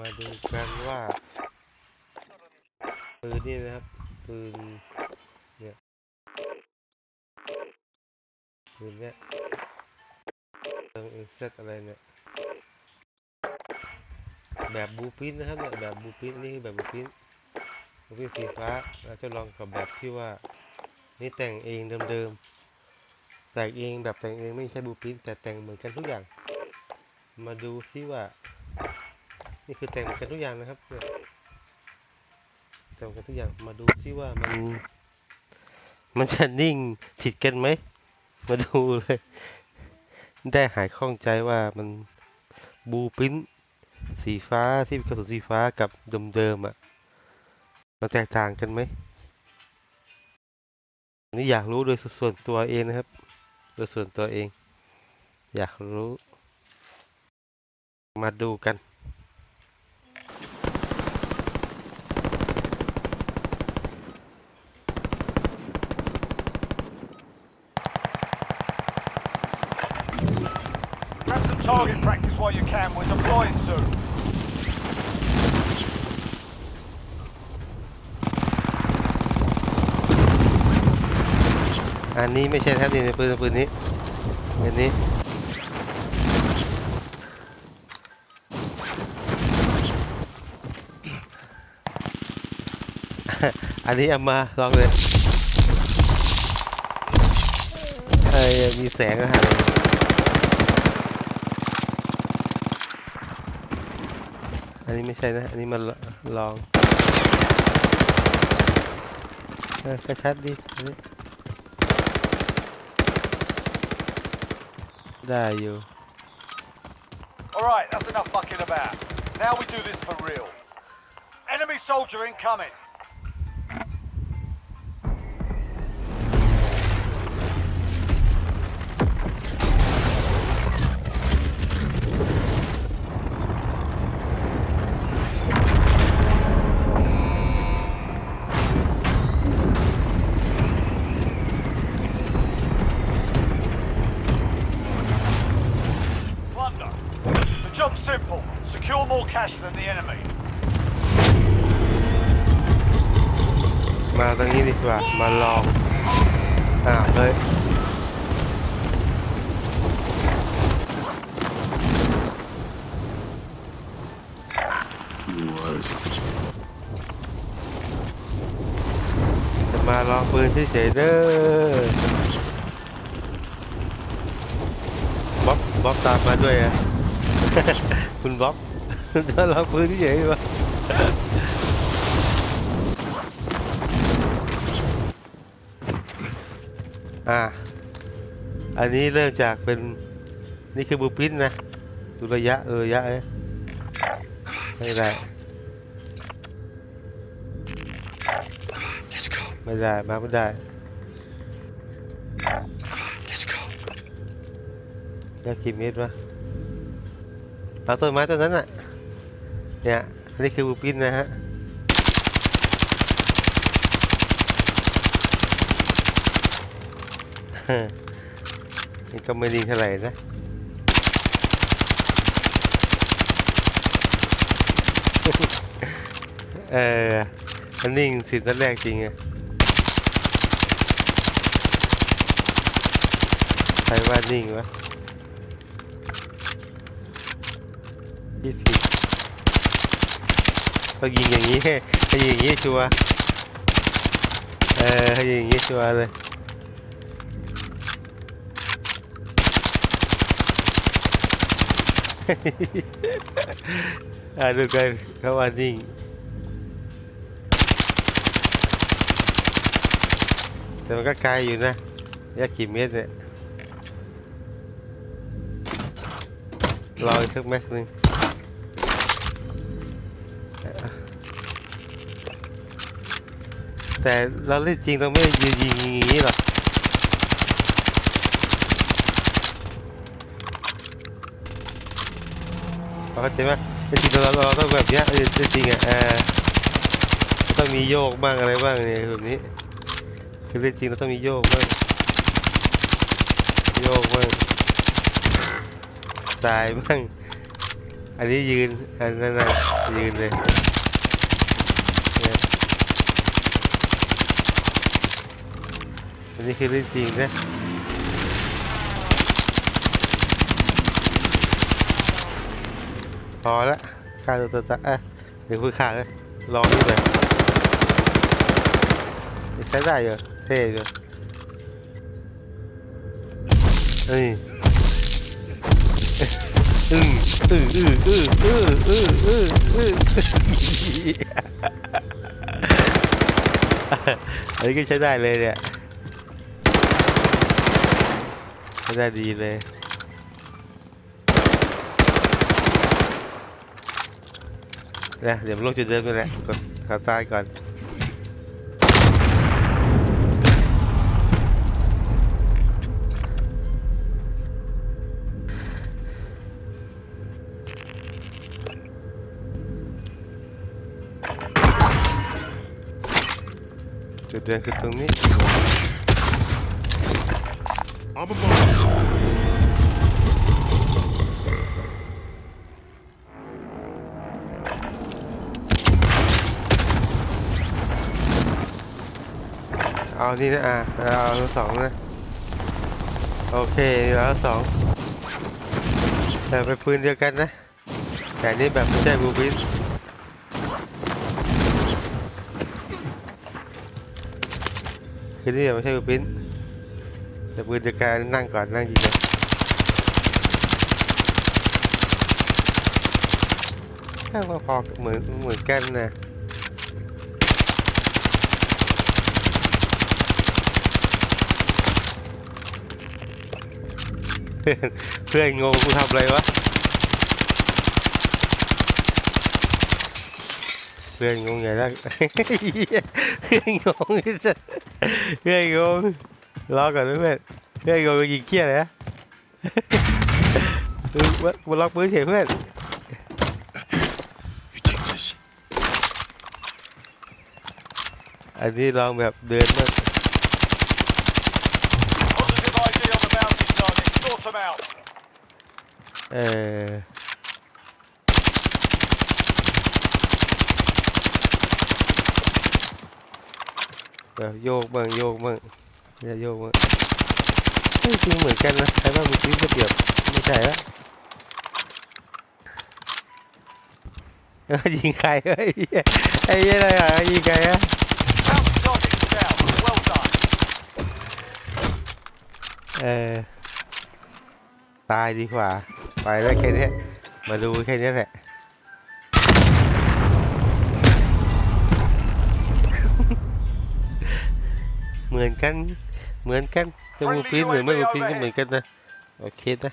มาดูกันว่าปืนนี่นะครับปืนเนี่ยปืนเนี่ยเติมเอ็กเซตอะไรเนี่ยแบบบูปินนะครับเนี่ยแบบบูปินนี่คือแบบบูปินบูปินสีฟ้าเราจะลองกับแบบที่ว่านี่แต่งเองเดิมๆแต่งเองแบบแต่งเองไม่ใช่บูปินแต่แต่งเหมือนกันทุกอย่าง มาดูซิว่า นี่คือแต่งเหมือนกันทุกอย่างนะครับแต่งกันทุกอย่างมาดูซิว่ามัน มันจะนิ่งผิดกันไหม มาดูเลย ได้หายข้องใจว่ามันบูปิ้นสีฟ้าที่เป็นกระสุนสีฟ้ากับเดิมๆอะ มันแตกต่างกันไหมนี่อยากรู้โดยส่วนตัวเองนะครับ โดยส่วนตัวเอง อยากรู้ มาดูกัน target practice while you can. We're deploying soon. อันนี้ไม่ใช่แท้จริงในปืนปืนนี้อันนี้ อันนี้เอามาลองเลยเอ้ยมีแสงอะฮะอั นนี้ไม่ใช่นะ อันนี้มันลองเออก็ชัดดีได้อยู่ Alright, that's enough fucking about. Now we do this for real. Enemy soldier incoming. Secure more cash than the enemy. มาตรงนี้ดีกว่า มาลอง อ่าวเลยจะมาลองปืนเฉยๆเด้อบ๊อบบ๊อบตามมาด้วยอะคุณบ๊อบ จะลองปืนเฉยๆวะอ่า อันนี้เริ่มจากเป็นนี่คือบูปินนะ ดูระยะเออระยะเอ้ยไม่ได้ ไม่ได้ มาไม่ได้ Let's go. ได้กี่เมตรวะเอาต้นไม้ต้นนั้นน่ะ เนี่ยนนี้คือบูปินนะฮะนี่ก็ไม่ดีเท่าไหร่นะเอออันนิ่งสิบนัดแรกจริงอะใครว่านิ่งวะพี่ผิด ต้องยิงอย่างนี้ให้ยิงอย่างนี้ชัวร์เออให้ยิงอย่างนี้ชัวร์เลยอ่าดูกันเขาว่านิ่งแต่มันก็ไกลอยู่นะยากกี่เมตรเนี่ยรออีกสักแม็กหนึ่ง แต่เราเล่นจริงเราไม่ยืนยิงอย่างนี้หรอกเข้าใจไหมเล่นจริงเราเราต้องแบบเนี้ยเล่นจริงอะต้องมีโยกบ้างอะไรบ้างเนี่ยแบบนี้ คือเล่นจริงเราต้องมีโยกบ้างโยกบ้างสายบ้าง อันนี้ยืน อันนั้นนะยืนเลยอันนี้คือเรื่องจริงนะพอละฆ่าตัวตัวตะเอ้ยเดี๋ยวคุยฆ่าเลยลองนี่เลยใช้ได้อยู่เท่อยู่เฮ้ย อึ้งอื้ออื้ออื้ออื้ออื้ออื้ออื้ออันนี้ก็ใช้ได้เลยเนี่ยใช้ได้ดีเลยนะเดี๋ยวมันลงจุดเดิมกันแหละกดขาซ้ายก่อน จุดเดิมคือตรงนี้ I'm above. เอานี่นะอะเอาสองนะ โอเคเอาทั้งสองแต่เป็นปืนเดียวกันนะ แต่นี่แบบไม่ใช่บูบิน คือนี่ไม่ใช่บูบินแต่ปืนเดียวกันนั่งก่อนนั่งยิงก่อนข้างมาพอเหมือนเหมือนกันนะเพื่อนเพื่อนงงกูทำอะไรวะ เพื่อนงงใหญ่แล้วเพื่อนงงไอ้สัสเพื่อนงงรอก่อนนะเพื่อนเพื่อนงงยิงเกี้ยเลยนะเออมามาล็อกปืนเฉยเพื่อน You take this. อันนี้ลองแบบเดินมาก Positive ID on the bounty target. Sort them out. เออ แบบโยกเบ้างโยกเบ้างอย่าโยกเบ้างเฮ้ยจริงเหมือนกันนะใครว่ามีชิ้นจะเปรียบไม่ใช่ละเอ้ยยิงใครเฮ้ยไอ้เหี้ยอะไรอะยิงใครอะเออตายดีกว่า ไปแล้วแค่นี้มาดูแค่นี้แหละ เหมือนกัน เหมือนกันจะมูกฟินหรือไม่มูกฟินก็เหมือนกันนะ โอเคนะ